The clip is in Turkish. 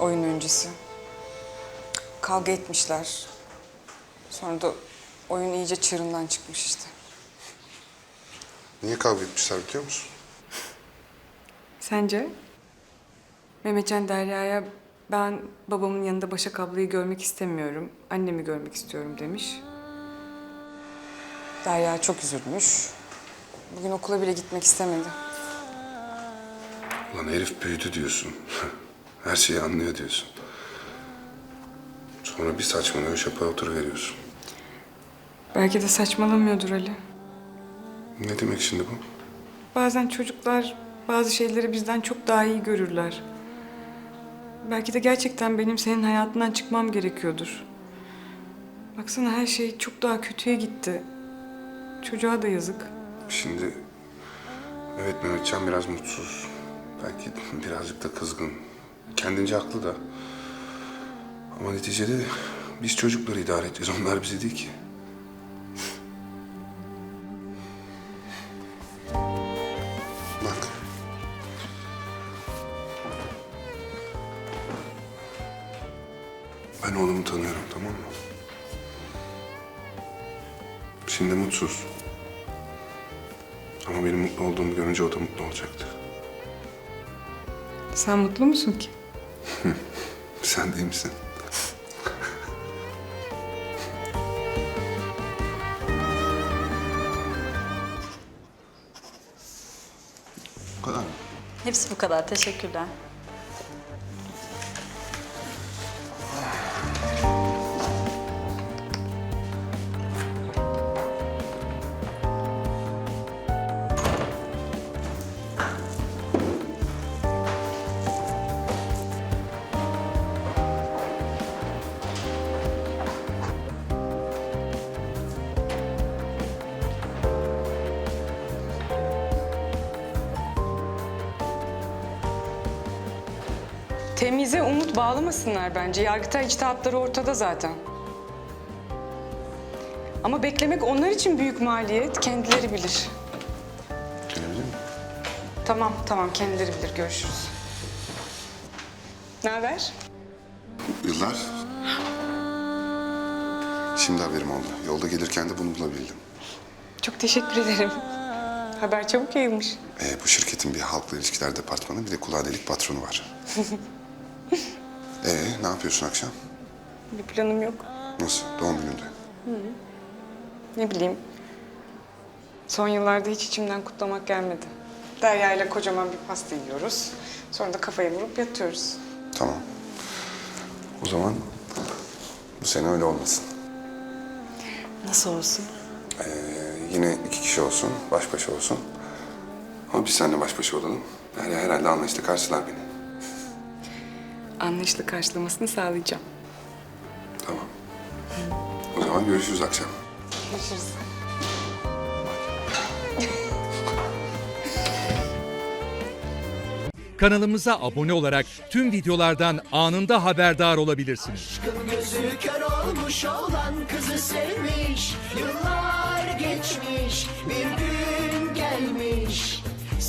Oyun öncesi. Kavga etmişler. Sonra da oyun iyice çığırından çıkmış işte. Niye kavga etmişler biliyor musun? Sence? Mehmetcan Derya'ya ben babamın yanında Başak ablayı görmek istemiyorum. Annemi görmek istiyorum demiş. Derya çok üzülmüş. Bugün okula bile gitmek istemedi. Ulan herif büyüdü diyorsun. Her şeyi anlıyor diyorsun. Sonra bir saçmalıyor şapa oturuveriyorsun. Belki de saçmalamıyordur Ali. Ne demek şimdi bu? Bazen çocuklar bazı şeyleri bizden çok daha iyi görürler. Belki de gerçekten benim senin hayatından çıkmam gerekiyordur. Baksana her şey çok daha kötüye gitti. Çocuğa da yazık. Şimdi evet Mehmetcan biraz mutsuz. Belki birazcık da kızgın. Kendince haklı da. Ama neticede biz çocukları idare edeceğiz. Onlar bizi değil ki. Bak. Ben oğlumu tanıyorum tamam mı? Şimdi mutsuz. Ama benim mutlu olduğumu görünce o da mutlu olacaktı. Sen mutlu musun ki? Sen değil misin? Bu kadar mı? Hepsi bu kadar. Teşekkürler. Temize umut bağlamasınlar bence. Yargıtay içtihatları ortada zaten. Ama beklemek onlar için büyük maliyet. Kendileri bilir. Gelebilir miyim? Tamam, tamam. Kendileri bilir. Görüşürüz. Ne haber? Yıllar. Şimdi haberim oldu. Yolda gelirken de bunu bulabildim. Çok teşekkür ederim. Haber çabuk yayılmış. Ee, bu şirketin bir halkla ilişkiler departmanı bir de kulağa delik patronu var. ee, ne yapıyorsun akşam? Bir planım yok. Nasıl? Doğum gününde. Ne bileyim. Son yıllarda hiç içimden kutlamak gelmedi. Derya ile kocaman bir pasta yiyoruz. Sonra da kafayı vurup yatıyoruz. Tamam. O zaman bu sene öyle olmasın. Nasıl olsun? Ee, yine iki kişi olsun, baş başa olsun. Ama biz seninle baş başa olalım. Yani herhalde anlayışla karşılar beni. Anlayışla karşılamasını sağlayacağım. Tamam. O zaman görüşürüz akşam. Görüşürüz. Kanalımıza abone olarak tüm videolardan anında haberdar olabilirsiniz. Gözü kör olmuş olan kızı sevmiş Yıllar geçmiş bir gün